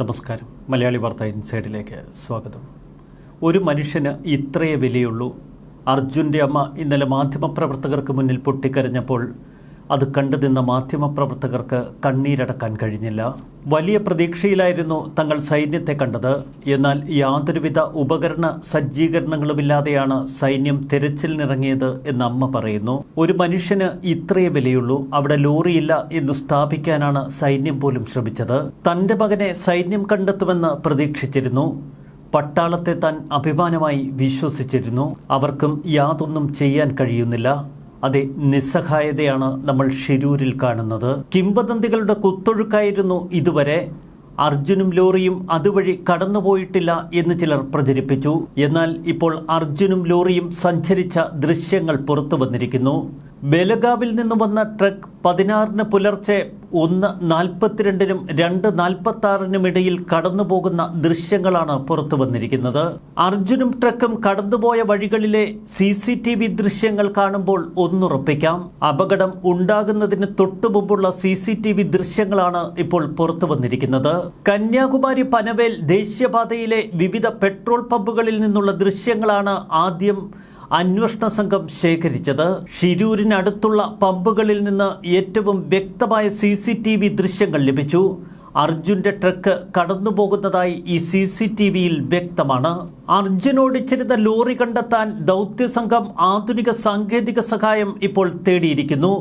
നമസ്കാരം. മലയാളി വാർത്ത ഇൻസൈഡിലേക്ക് സ്വാഗതം. ഒരു മനുഷ്യന് ഇത്രയേ വിലയുള്ളൂ. അർജുന്റെ അമ്മ ഇന്നലെ മാധ്യമപ്രവർത്തകർക്ക് മുന്നിൽ പൊട്ടിക്കരഞ്ഞപ്പോൾ അത് കണ്ടു നിന്ന മാധ്യമപ്രവർത്തകർക്ക് കണ്ണീരടക്കാൻ കഴിഞ്ഞില്ല. വലിയ പ്രതീക്ഷയിലായിരുന്നു തങ്ങൾ സൈന്യത്തെ കണ്ടത്. എന്നാൽ യാതൊരുവിധ ഉപകരണ സജ്ജീകരണങ്ങളുമില്ലാതെയാണ് സൈന്യം തെരച്ചിലിനിറങ്ങിയത് എന്ന് അമ്മ പറയുന്നു. ഒരു മനുഷ്യന് ഇത്രയേ വിലയുള്ളൂ. അവിടെ ലോറിയില്ല എന്ന് സ്ഥാപിക്കാനാണ് സൈന്യം പോലും ശ്രമിച്ചത്. തന്റെ മകനെ സൈന്യം കണ്ടെത്തുമെന്ന് പ്രതീക്ഷിച്ചിരുന്നു. പട്ടാളത്തെ താൻ അഭിമാനമായി വിശ്വസിച്ചിരുന്നു. അവർക്കും യാതൊന്നും ചെയ്യാൻ കഴിയുന്നില്ല. അതെ നിസ്സഹായതയാണ് നമ്മൾ ഷിരൂരിൽ കാണുന്നത്. കിംവദന്തികളുടെ കുത്തൊഴുക്കായിരുന്നു ഇതുവരെ. അർജുനും ലോറിയും അതുവഴി കടന്നുപോയിട്ടില്ല എന്ന് ചിലർ പ്രചരിപ്പിച്ചു. എന്നാൽ ഇപ്പോൾ അർജുനും ലോറിയും സഞ്ചരിച്ച ദൃശ്യങ്ങൾ പുറത്തു വന്നിരിക്കുന്നു. ബലഗാവിൽ നിന്ന് വന്ന ട്രക്ക് പതിനാറിന് പുലർച്ചെ ഒന്ന് നാൽപ്പത്തിരണ്ടിനും രണ്ട് നാൽപ്പത്തി ഇടയിൽ കടന്നുപോകുന്ന ദൃശ്യങ്ങളാണ് പുറത്തു വന്നിരിക്കുന്നത്. അർജുനും ട്രക്കും കടന്നുപോയ വഴികളിലെ സി സി ടി വി ദൃശ്യങ്ങൾ കാണുമ്പോൾ ഒന്നുറപ്പിക്കാം. അപകടം ഉണ്ടാകുന്നതിന് തൊട്ടുമുമ്പുള്ള സി സി ടി വി ദൃശ്യങ്ങളാണ് ഇപ്പോൾ പുറത്തു വന്നിരിക്കുന്നത്. കന്യാകുമാരി പനവേൽ ദേശീയപാതയിലെ വിവിധ പെട്രോൾ പമ്പുകളിൽ നിന്നുള്ള ദൃശ്യങ്ങളാണ് ആദ്യം അന്വേഷണ സംഘം ശേഖരിച്ചത്. ഷിരൂരിനടുത്തുള്ള പമ്പുകളിൽ നിന്ന് ഏറ്റവും വ്യക്തമായ സി സി ടി വി ദൃശ്യങ്ങൾ ലഭിച്ചു. അർജുന്റെ ട്രക്ക് കടന്നുപോകുന്നതായി ഈ സി സി ടി വിയിൽ വ്യക്തമാണ്. അർജുൻ ഓടിച്ചിരുന്ന ലോറി കണ്ടെത്താൻ ദൗത്യസംഘം ആധുനിക സാങ്കേതിക സഹായം ഇപ്പോൾ തേടിയിരിക്കുന്നു.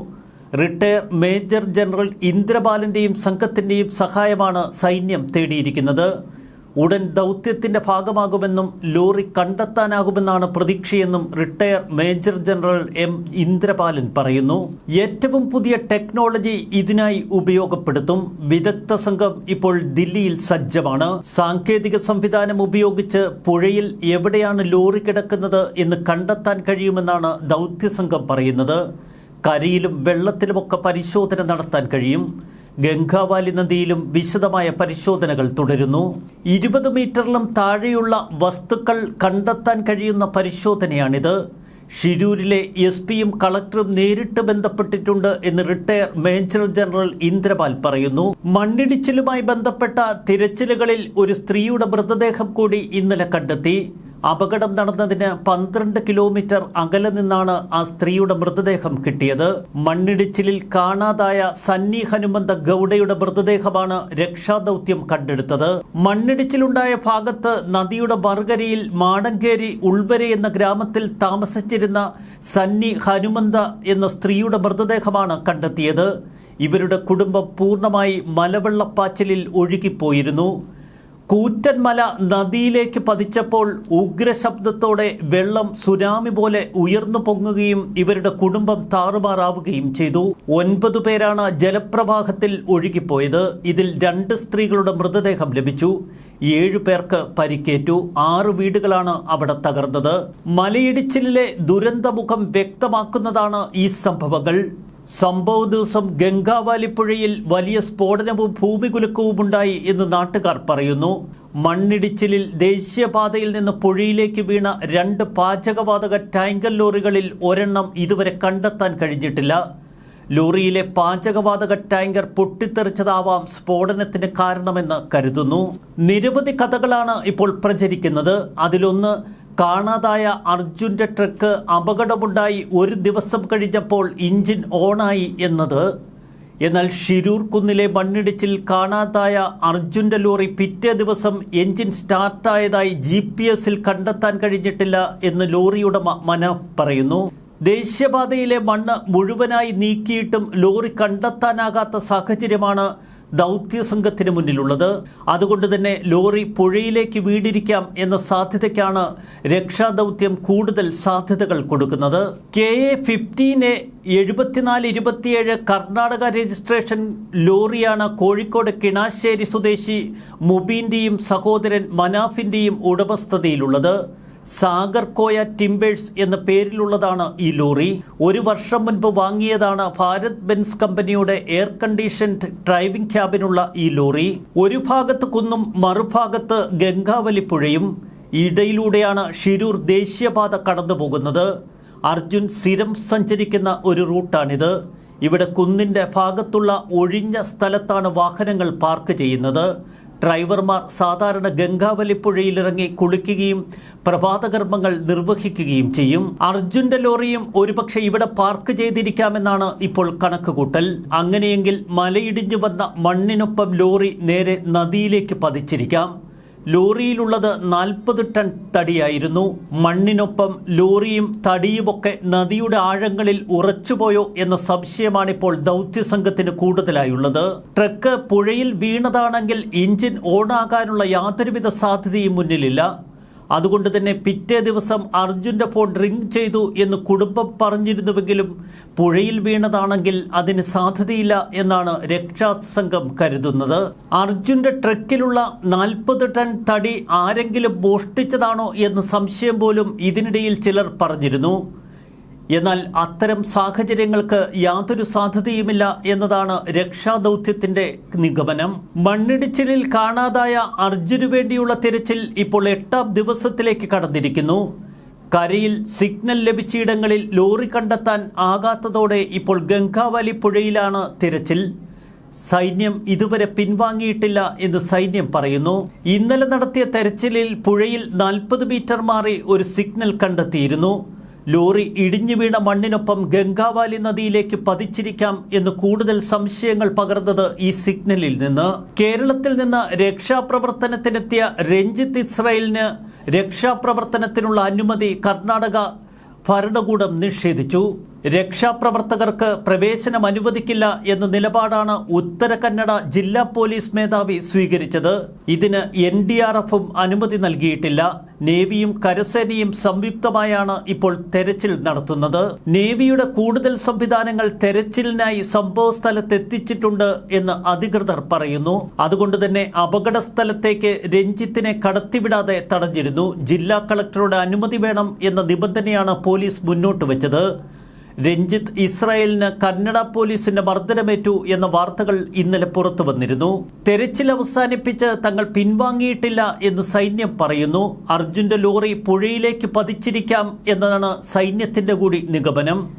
റിട്ടയർ മേജർ ജനറൽ ഇന്ദ്രബാലന്റെയും സംഘത്തിന്റെയും സഹായമാണ് സൈന്യം തേടിയിരിക്കുന്നത്. ഉടൻ ദൗത്യത്തിന്റെ ഭാഗമാകുമെന്നും ലോറി കണ്ടെത്താനാകുമെന്നാണ് പ്രതീക്ഷയെന്നും retire major general M Indrapalan പറയുന്നു. ഏറ്റവും പുതിയ ടെക്നോളജി ഇതിനായി ഉപയോഗപ്പെടുത്തും. വിദഗ്ധ സംഘം ഇപ്പോൾ ദില്ലിയിൽ സജ്ജമാണ്. സാങ്കേതിക സംവിധാനം ഉപയോഗിച്ച് പുഴയിൽ എവിടെയാണ് ലോറി കിടക്കുന്നത് എന്ന് കണ്ടെത്താൻ കഴിയുമെന്നാണ് ദൗത്യ ദൗത്യസംഘം പറയുന്നത്. കരയിലും വെള്ളത്തിലുമൊക്കെ പരിശോധന നടത്താൻ കഴിയും. ഗംഗാവാലി നദിയിലും വിശദമായ പരിശോധനകൾ തുടരുന്നു. ഇരുപത് മീറ്ററിലും താഴെയുള്ള വസ്തുക്കൾ കണ്ടെത്താൻ കഴിയുന്ന പരിശോധനയാണിത്. ഷിരൂരിലെ എസ് പിയും കളക്ടറും നേരിട്ട് ബന്ധപ്പെട്ടിട്ടുണ്ട് എന്ന് റിട്ടയർ മേജർ ജനറൽ ഇന്ദ്രപാൽ പറയുന്നു. മണ്ണിടിച്ചിലുമായി ബന്ധപ്പെട്ട തിരച്ചിലുകളിൽ ഒരു സ്ത്രീയുടെ മൃതദേഹം കൂടി ഇന്നലെ കണ്ടെത്തി. അപകടം നടന്നതിന് പന്ത്രണ്ട് കിലോമീറ്റർ അകലെ നിന്നാണ് ആ സ്ത്രീയുടെ മൃതദേഹം കിട്ടിയത്. മണ്ണിടിച്ചിലിൽ കാണാതായ സന്നി ഹനുമന്ത ഗൌഡയുടെ മൃതദേഹമാണ് രക്ഷാദൌത്യം കണ്ടെടുത്തത്. മണ്ണിടിച്ചിലുണ്ടായ ഭാഗത്ത് നദിയുടെ മറുകരയിൽ മാടങ്കേരി ഉൾവരെ എന്ന ഗ്രാമത്തിൽ താമസിച്ചിരുന്ന സന്നി ഹനുമന്ത എന്ന സ്ത്രീയുടെ മൃതദേഹമാണ് കണ്ടെത്തിയത്. ഇവരുടെ കുടുംബം പൂർണമായി മലവെള്ളപ്പാച്ചിലിൽ ഒഴുകിപ്പോയിരുന്നു. കൂറ്റൻമല നദിയിലേക്ക് പതിച്ചപ്പോൾ ഉഗ്രശബ്ദത്തോടെ വെള്ളം സുനാമി പോലെ ഉയർന്നു പൊങ്ങുകയും ഇവരുടെ കുടുംബം താറുമാറാവുകയും ചെയ്തു. ഒൻപത് പേരാണ് ജലപ്രവാഹത്തിൽ ഒഴുകിപ്പോയത്. ഇതിൽ രണ്ട് സ്ത്രീകളുടെ മൃതദേഹം ലഭിച്ചു. ഏഴു പേർക്ക് പരിക്കേറ്റു. ആറ് വീടുകളാണ് അവിടെ തകർന്നത്. മലയിടിച്ചിലിലെ ദുരന്തമുഖം വ്യക്തമാക്കുന്നതാണ് ഈ സംഭവങ്ങൾ. സംഭവ ദിവസം ഗംഗാവാലി പുഴയിൽ വലിയ സ്ഫോടനവും ഭൂമികുലുക്കവും ഉണ്ടായി എന്ന് നാട്ടുകാർ പറയുന്നു. മണ്ണിടിച്ചിലിൽ ദേശീയപാതയിൽ നിന്ന് പുഴയിലേക്ക് വീണ രണ്ട് പാചകവാതക ടാങ്കർ ലോറികളിൽ ഒരെണ്ണം ഇതുവരെ കണ്ടെത്താൻ കഴിഞ്ഞിട്ടില്ല. ലോറിയിലെ പാചകവാതക ടാങ്കർ പൊട്ടിത്തെറിച്ചതാവാം സ്ഫോടനത്തിന് കാരണമെന്ന് കരുതുന്നു. നിരവധി കഥകളാണ് ഇപ്പോൾ പ്രചരിക്കുന്നത്. അതിലൊന്ന് കാണാതായ അർജുന്റെ ട്രക്ക് അപകടമുണ്ടായി ഒരു ദിവസം കഴിഞ്ഞപ്പോൾ ഇഞ്ചിൻ ഓണായി എന്നത്. എന്നാൽ ഷിരൂർ കുന്നിലെ മണ്ണിടിച്ചിൽ കാണാതായ അർജുന്റെ ലോറി പിറ്റേ ദിവസം എഞ്ചിൻ സ്റ്റാർട്ടായതായി ജി പി എസിൽ കണ്ടെത്താൻ കഴിഞ്ഞിട്ടില്ല എന്ന് ലോറിയുടമ മന പറയുന്നു. ദേശീയപാതയിലെ മണ്ണ് മുഴുവനായി നീക്കിയിട്ടും ലോറി കണ്ടെത്താനാകാത്ത സാഹചര്യമാണ് ദൗത്യസംഘത്തിന് മുന്നിലുള്ളത്. അതുകൊണ്ട് തന്നെ ലോറി പുഴയിലേക്ക് വീടിരിക്കാം എന്ന സാധ്യതയ്ക്കാണ് രക്ഷാദൗത്യം കൂടുതൽ സാധ്യതകൾ കൊടുക്കുന്നത്. കെ എ ഫിഫ്റ്റീൻ എ എഴുപത്തിനാല് ഇരുപത്തിയേഴ് കർണാടക രജിസ്ട്രേഷൻ ലോറിയാണ് കോഴിക്കോട് കിണാശ്ശേരി സ്വദേശി മുബീന്റെയും സഹോദരൻ മനാഫിന്റെയും ഉടമസ്ഥതയിലുള്ളത്. സാഗർ കോയ ടിംബേഴ്സ് എന്ന പേരിലുള്ളതാണ് ഈ ലോറി. ഒരു വർഷം മുൻപ് വാങ്ങിയതാണ് ഭാരത് ബെൻസ് കമ്പനിയുടെ എയർ കണ്ടീഷൻഡ് ഡ്രൈവിംഗ് ക്യാബിനുള്ള ഈ ലോറി. ഒരു ഭാഗത്ത് കുന്നും മറുഭാഗത്ത് ഗംഗാവലി പുഴയും. ഇടയിലൂടെയാണ് ഷിരൂർ ദേശീയപാത കടന്നു പോകുന്നത് അർജുൻ സ്ഥിരം സഞ്ചരിക്കുന്ന ഒരു റൂട്ടാണിത്. ഇവിടെ കുന്നിന്റെ ഭാഗത്തുള്ള ഒഴിഞ്ഞ സ്ഥലത്താണ് വാഹനങ്ങൾ പാർക്ക് ചെയ്യുന്നത്. ഡ്രൈവർമാർ സാധാരണ ഗംഗാവലി പുഴയിലിറങ്ങി കുളിക്കുകയും പ്രഭാതകർമ്മങ്ങൾ നിർവഹിക്കുകയും ചെയ്യും. അർജുന്റെ ലോറിയും ഒരുപക്ഷെ ഇവിടെ പാർക്ക് ചെയ്തിരിക്കാമെന്നാണ് ഇപ്പോൾ കണക്കുകൂട്ടൽ. അങ്ങനെയെങ്കിൽ മലയിടിഞ്ഞു വന്ന മണ്ണിനൊപ്പം ലോറി നേരെ നദിയിലേക്ക് പതിച്ചിരിക്കാം. ലോറിയിലുള്ളത് നാൽപ്പത് ടൺ തടിയായിരുന്നു. മണ്ണിനൊപ്പം ലോറിയും തടിയുമൊക്കെ നദിയുടെ ആഴങ്ങളിൽ ഉറച്ചുപോയോ എന്ന സംശയമാണിപ്പോൾ ദൗത്യസംഘത്തിന് കൂടുതലായുള്ളത്. ട്രക്ക് പുഴയിൽ വീണതാണെങ്കിൽ എഞ്ചിൻ ഓണാകാനുള്ള യാതൊരുവിധ സാധ്യതയും മുന്നിലില്ല. അതുകൊണ്ട് തന്നെ പിറ്റേ ദിവസം അർജുന്റെ ഫോൺ റിംഗ് ചെയ്തു എന്ന് കുടുംബം പറഞ്ഞിരുന്നുവെങ്കിലും പുഴയിൽ വീണതാണെങ്കിൽ അതിന് സാധ്യതയില്ല എന്നാണ് രക്ഷാസംഘം കരുതുന്നത്. അർജുന്റെ ട്രക്കിലുള്ള നാൽപ്പത് ടൺ തടി ആരെങ്കിലും മോഷ്ടിച്ചതാണോ എന്ന് സംശയം പോലും ഇതിനിടയിൽ ചിലർ പറഞ്ഞിരുന്നു. എന്നാൽ അത്തരം സാഹചര്യങ്ങൾക്ക് യാതൊരു സാധ്യതയുമില്ല എന്നതാണ് രക്ഷാദൗത്യത്തിന്റെ നിഗമനം. മണ്ണിടിച്ചിലിൽ കാണാതായ അർജുനു വേണ്ടിയുള്ള തിരച്ചിൽ ഇപ്പോൾ എട്ടാം ദിവസത്തിലേക്ക് കടന്നിരിക്കുന്നു. കരയിൽ സിഗ്നൽ ലഭിച്ചയിടങ്ങളിൽ ലോറി കണ്ടെത്താൻ ആകാത്തതോടെ ഇപ്പോൾ ഗംഗാവലി പുഴയിലാണ് തിരച്ചിൽ. സൈന്യം ഇതുവരെ പിൻവാങ്ങിയിട്ടില്ല എന്ന് സൈന്യം പറയുന്നു. ഇന്നലെ നടത്തിയ തെരച്ചിലിൽ പുഴയിൽ നാൽപ്പത് മീറ്റർ മാറി ഒരു സിഗ്നൽ കണ്ടെത്തിയിരുന്നു. ലോറി ഇടിഞ്ഞു വീണ മണ്ണിനൊപ്പം ഗംഗാവാലി നദിയിലേക്ക് പതിച്ചിരിക്കാം എന്ന് കൂടുതൽ സംശയങ്ങൾ പകർന്നത് ഈ സിഗ്നലിൽ നിന്ന്. കേരളത്തിൽ നിന്ന് രക്ഷാപ്രവർത്തനത്തിനെത്തിയ രഞ്ജിത്ത് ഇസ്രായേലിന് രക്ഷാപ്രവർത്തനത്തിനുള്ള അനുമതി കർണാടക ഭരണകൂടം നിഷേധിച്ചു. രക്ഷാപ്രവർത്തകർക്ക് പ്രവേശനം അനുവദിക്കില്ല എന്ന നിലപാടാണ് ഉത്തര കന്നഡ ജില്ലാ പോലീസ് മേധാവി സ്വീകരിച്ചത്. ഇതിന് എൻ ഡി ആർ എഫും അനുമതി നൽകിയിട്ടില്ല. നേവിയും കരസേനയും സംയുക്തമായാണ് ഇപ്പോൾ തെരച്ചിൽ നടത്തുന്നത്. നേവിയുടെ കൂടുതൽ സംവിധാനങ്ങൾ തെരച്ചിലിനായി സംഭവ സ്ഥലത്തെത്തിച്ചിട്ടുണ്ട് എന്ന് അധികൃതർ പറയുന്നു. അതുകൊണ്ട് തന്നെ അപകട സ്ഥലത്തേക്ക് രഞ്ജിത്തിനെ കടത്തിവിടാതെ തടഞ്ഞിരുന്നു. ജില്ലാ കളക്ടറുടെ അനുമതി വേണം എന്ന നിബന്ധനയാണ് പോലീസ് മുന്നോട്ട് വെച്ചത്. രഞ്ജിത്ത് ഇസ്രായേലിന് കന്നഡ പോലീസിന്റെ മർദ്ദനമേറ്റു എന്ന വാർത്തകൾ ഇന്നലെ പുറത്തു വന്നിരുന്നു. തെരച്ചിൽ അവസാനിപ്പിച്ച് തങ്ങൾ പിൻവാങ്ങിയിട്ടില്ല എന്ന് സൈന്യം പറയുന്നു. അർജുന്റെ ലോറി പുഴയിലേക്ക് പതിച്ചിരിക്കാം എന്നതാണ് സൈന്യത്തിന്റെ കൂടി നിഗമനം.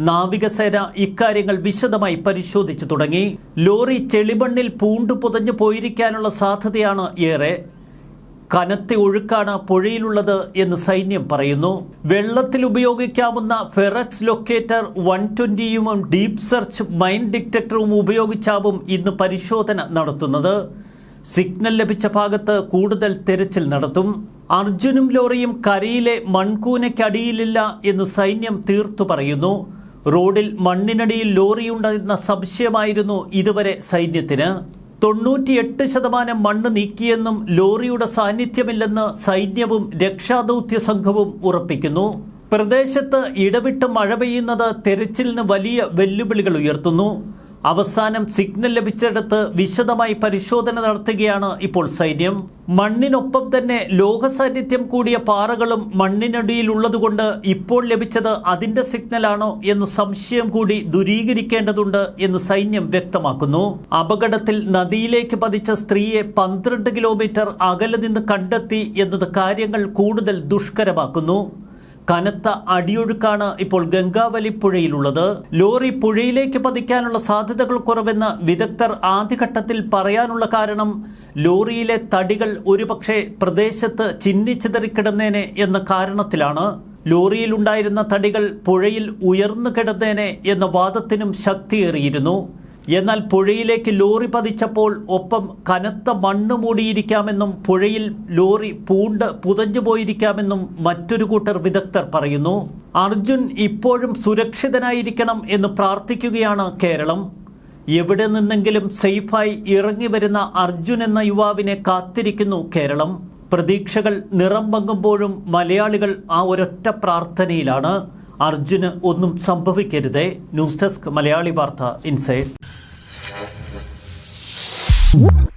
നാവികസേന ഇക്കാര്യങ്ങൾ വിശദമായി പരിശോധിച്ചു തുടങ്ങി. ലോറി ചെളിമണ്ണിൽ പൂണ്ടു പുതഞ്ഞു പോയിരിക്കാനുള്ള സാധ്യതയാണ് ഏറെ. കനത്ത ഒഴുക്കാണ് പുഴയിലുള്ളത് എന്ന് സൈന്യം പറയുന്നു. വെള്ളത്തിൽ ഉപയോഗിക്കാവുന്ന ഫെറക്സ് ലൊക്കേറ്റർ വൺ ട്വന്റിയും ഡീപ് സെർച്ച് മൈൻ ഡിറ്റക്ടറും ഉപയോഗിച്ചാവും ഇന്ന് പരിശോധന നടത്തുന്നത്. സിഗ്നൽ ലഭിച്ച ഭാഗത്ത് കൂടുതൽ തെരച്ചിൽ നടത്തും. അർജുനും ലോറിയും കരയിലെ മൺകൂനയ്ക്കടിയിലില്ല എന്ന് സൈന്യം തീർത്തു പറയുന്നു. റോഡിൽ മണ്ണിനടിയിൽ ലോറിയുണ്ടെന്ന സംശയമായിരുന്നു ഇതുവരെ സൈന്യത്തിന്. തൊണ്ണൂറ്റിയെട്ട് ശതമാനം മണ്ണ് നീക്കിയെന്നും ലോറിയുടെ സാന്നിധ്യമില്ലെന്ന് സൈന്യവും രക്ഷാദൗത്യ സംഘവും ഉറപ്പിക്കുന്നു. പ്രദേശത്ത് ഇടവിട്ട് മഴ പെയ്യുന്നത് തെരച്ചിലിന് വലിയ വെല്ലുവിളികൾ ഉയർത്തുന്നു. അവസാനം സിഗ്നൽ ലഭിച്ചിടത്ത് വിശദമായി പരിശോധന നടത്തുകയാണ് ഇപ്പോൾ സൈന്യം. മണ്ണിനൊപ്പം തന്നെ ലോക സാന്നിധ്യം കൂടിയ പാറകളും മണ്ണിനടിയിലുള്ളതുകൊണ്ട് ഇപ്പോൾ ലഭിച്ചത് അതിന്റെ സിഗ്നലാണോ എന്ന് സംശയം കൂടി ദുരീകരിക്കേണ്ടതുണ്ട് എന്ന് സൈന്യം വ്യക്തമാക്കുന്നു. അപകടത്തിൽ നദിയിലേക്ക് പതിച്ച സ്ത്രീയെ പന്ത്രണ്ട് കിലോമീറ്റർ അകലെ നിന്ന് കണ്ടെത്തി എന്നത് കാര്യങ്ങൾ കൂടുതൽ ദുഷ്കരമാക്കുന്നു. കനത്ത അടിയൊഴുക്കാണ് ഇപ്പോൾ ഗംഗാവലി പുഴയിലുള്ളത്. ലോറി പുഴയിലേക്ക് പതിക്കാനുള്ള സാധ്യതകൾ കുറവെന്ന് വിദഗ്ധർ ആദ്യഘട്ടത്തിൽ പറയാനുള്ള കാരണം ലോറിയിലെ തടികൾ ഒരുപക്ഷെ പ്രദേശത്ത് ചിന്നിച്ചിതറിക്കിടന്നേനെ എന്ന കാരണത്തിലാണ്. ലോറിയിലുണ്ടായിരുന്ന തടികൾ പുഴയിൽ ഉയർന്നു കിടന്നേനെ എന്ന വാദത്തിനും ശക്തിയേറിയിരുന്നു. എന്നാൽ പുഴയിലേക്ക് ലോറി പതിച്ചപ്പോൾ ഒപ്പം കനത്ത മണ്ണ് മൂടിയിരിക്കാമെന്നും പുഴയിൽ ലോറി പൂണ്ട് പുതഞ്ഞു പോയിരിക്കാമെന്നും മറ്റൊരു കൂട്ടർ വിദഗ്ധർ പറയുന്നു. അർജുൻ ഇപ്പോഴും സുരക്ഷിതനായിരിക്കണം എന്ന് പ്രാർത്ഥിക്കുകയാണ് കേരളം. എവിടെ നിന്നെങ്കിലും സേഫായി ഇറങ്ങി വരുന്ന അർജുൻ എന്ന യുവാവിനെ കാത്തിരിക്കുന്നു കേരളം. പ്രതീക്ഷകൾ നിറം പങ്കുമ്പോഴും മലയാളികൾ ആ ഒരൊറ്റ പ്രാർത്ഥനയിലാണ്. അർജുന് ഒന്നും സംഭവിക്കരുതേ. ന്യൂസ് ഡെസ്ക് മലയാളി വാർത്ത ഇൻസൈഡ് Whoop.